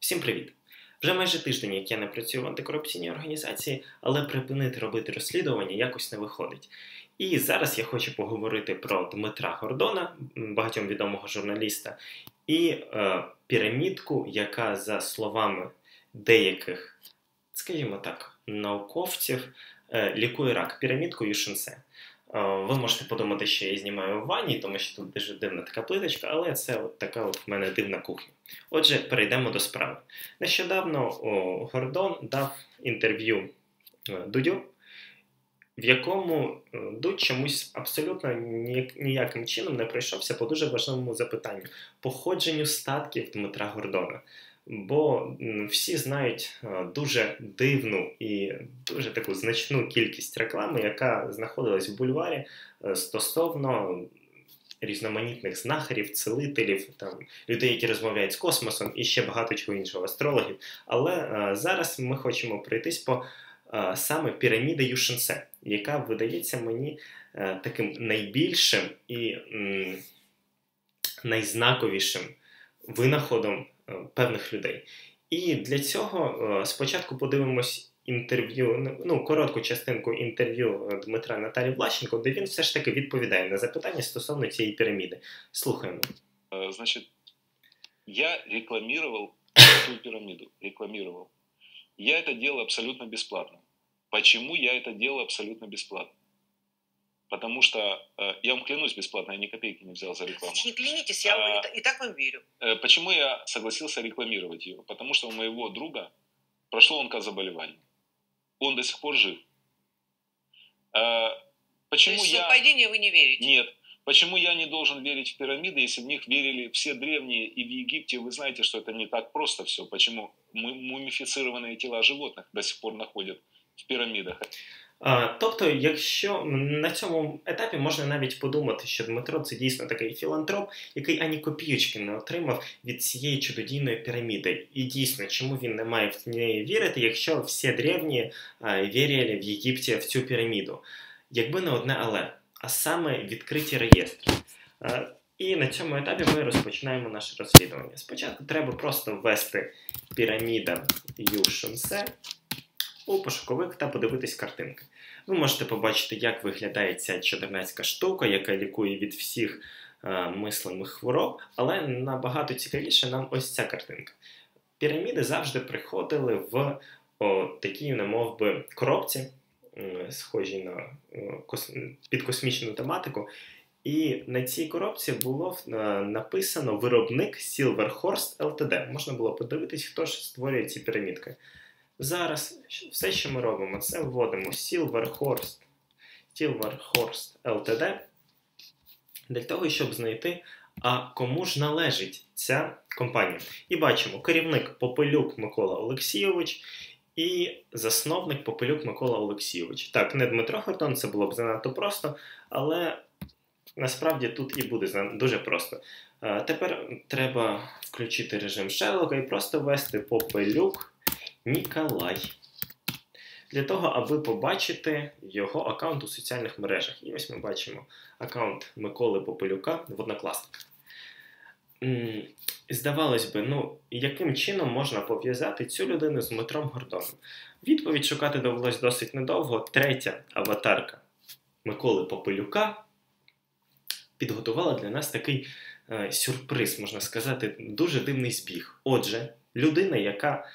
Всім привіт! Вже майже тиждень, як я не працюю в антикорупційній організації, але припинити робити розслідування якось не виходить. І зараз я хочу поговорити про Дмитра Гордона, багатьом відомого журналіста, і е, пірамідку, яка, за словами деяких, скажімо так, науковців, е, лікує рак, пірамідку Юшенсе. Е, ви можете подумати, що я знімаю в ванні, тому що тут дуже дивна така плиточка, але це от така от в мене дивна кухня. Отже, перейдемо до справи. Нещодавно о, Гордон дав інтерв'ю е, Дудю, в якому е, Дудь чомусь абсолютно ніяким чином не пройшовся по дуже важливому запитанню походженню статків Дмитра Гордона. Бо всі знають дуже дивну і дуже таку значну кількість реклами, яка знаходилась в бульварі е, стосовно різноманітних знахарів, целителів, там людей, які розмовляють з космосом, і ще багато чого іншого астрологів. Але а, зараз ми хочемо пройтись по а, саме піраміди Юшенсе, яка видається мені таким найбільшим і найзнаковішим винаходом певних людей. І для цього спочатку подивимось інтерв'ю, ну коротку частинку інтерв'ю е, Дмитра Наталі Влащенко, де він все ж таки відповідає на запитання стосовно цієї піраміди. Слухаємо. Е, значить, я рекламировал эту пирамиду, рекламировал. Я это делал абсолютно бесплатно. Почему я это делал абсолютно бесплатно? Потому что, э, я вам клянусь бесплатно, я ни копейки не взял за рекламу. Не клянитесь, я а, и так вам верю. Э, почему я согласился рекламировать ее? Потому что у моего друга прошло онкозаболевание он до сих пор жив. А, почему То есть я... совпадение вы не верите? Нет. Почему я не должен верить в пирамиды, если в них верили все древние, и в Египте вы знаете, что это не так просто все. Почему мумифицированные тела животных до сих пор находят в пирамидах? Тобто, якщо на цьому етапі можна навіть подумати, що Дмитро це дійсно такий філантроп, який ані копійочки не отримав від цієї чудодійної піраміди. І дійсно, чому він не має в неї вірити, якщо всі древні вірили в Єгипті в цю піраміду? Якби не одне але, а саме відкриті реєстри. І на цьому етапі ми розпочинаємо наше розслідування. Спочатку треба просто ввести піраміда Юшенсе у пошуковик та подивитись картинки. Ви можете побачити, як виглядає ця чотирнацька штука, яка лікує від всіх е, мислимих хвороб, але набагато цікавіше нам ось ця картинка. Піраміди завжди приходили в о, такій, немов би, коробці, схожі на кос... під тематику. І на цій коробці було е, написано виробник Silverhorst Ltd. Можна було подивитись, хто ж створює ці пірамідки. Зараз все, що ми робимо, це вводимо Silverhorst Silverhorst Ltd. Для того, щоб знайти, а кому ж належить ця компанія. І бачимо керівник Попелюк Микола Олексійович і засновник Попелюк Микола Олексійович. Так, не Дмитро Хортон, це було б занадто просто, але насправді тут і буде дуже просто. Тепер треба включити режим Шерлока і просто ввести Попелюк. Ніколай. Для того, аби побачити його аккаунт у соціальних мережах. І ось ми бачимо аккаунт Миколи Попелюка в однокласниках. Здавалось би, ну, яким чином можна пов'язати цю людину з Дмитром Гордоном? Відповідь шукати довелось досить недовго. Третя аватарка Миколи Попелюка підготувала для нас такий е, сюрприз, можна сказати, дуже дивний збіг. Отже, людина, яка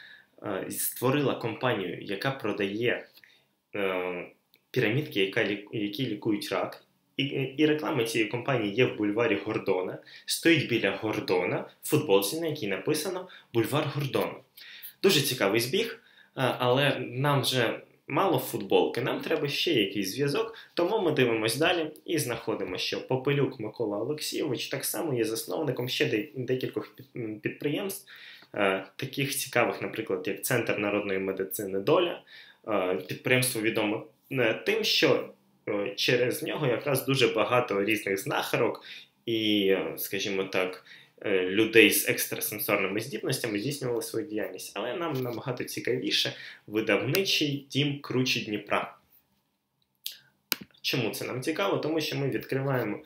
створила компанію, яка продає е, пірамідки, які лікують рак. І і реклама цієї компанії є в бульварі Гордона, стоїть біля Гордона, футболці, на якій написано Бульвар Гордона. Дуже цікавий збіг, е, але нам вже мало футболки, нам треба ще якийсь зв'язок, тому ми дивимося далі і знаходимо, що Попелюк Микола Олексійович так само є засновником ще декількох підприємств. Е, таких цікавих, наприклад, як Центр народної медицини Доля. Е, підприємство відоме тим, що е, через нього якраз дуже багато різних знахарок і, скажімо так, людей з екстрасенсорними здібностями здійснювали свою діяльність. Але нам набагато цікавіше видавничий дім кручі Дніпра. Чому це нам цікаво? Тому що ми відкриваємо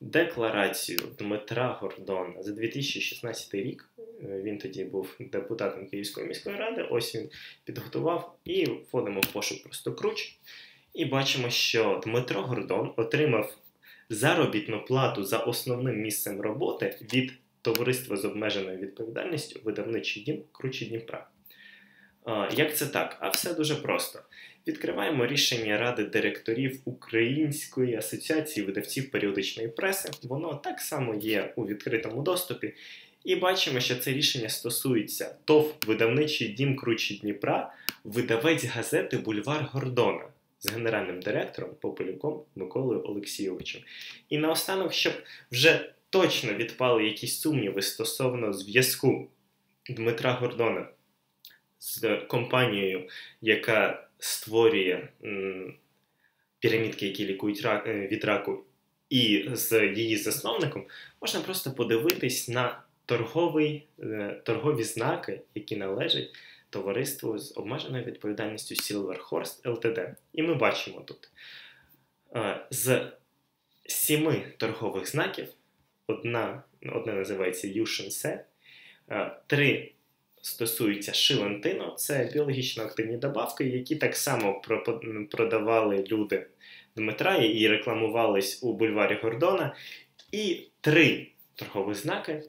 декларацію Дмитра Гордона за 2016 рік. Е, Він тоді був депутатом Київської міської ради. Ось він підготував і вводимо в пошук просто круч. І бачимо, що Дмитро Гордон отримав заробітну плату за основним місцем роботи від товариства з обмеженою відповідальністю видавничий дім Кручі Дніпра. Як це так? А все дуже просто. Відкриваємо рішення Ради директорів Української асоціації видавців періодичної преси. Воно так само є у відкритому доступі. І бачимо, що це рішення стосується ТОВ видавничий дім Кручі Дніпра, видавець газети Бульвар Гордона з генеральним директором Попелюком Миколою Олексійовичем. І наостанок, щоб вже точно відпали якісь сумніви стосовно зв'язку Дмитра Гордона з компанією, яка створює м, пірамідки, які лікують рак, е, від раку, і з її засновником, можна просто подивитись на торговий, е, торгові знаки, які належать товариству з обмеженою відповідальністю Silverhorst Ltd. І ми бачимо тут е, з сіми торгових знаків одна, одне називається Юшенсе, три стосуються шилантину, це біологічно активні добавки, які так само продавали люди Дмитра і рекламувались у бульварі Гордона. І три торгові знаки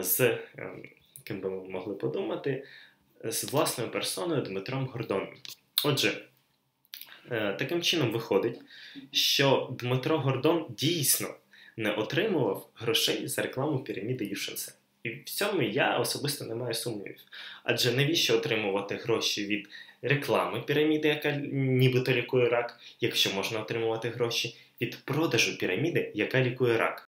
з, е, ким би ми могли подумати, з власною персоною Дмитром Гордоном. Отже, е, таким чином виходить, що Дмитро Гордон дійсно не отримував грошей за рекламу піраміди Юшенсе. І в цьому я особисто не маю сумнівів. Адже навіщо отримувати гроші від реклами піраміди, яка нібито лікує рак, якщо можна отримувати гроші від продажу піраміди, яка лікує рак?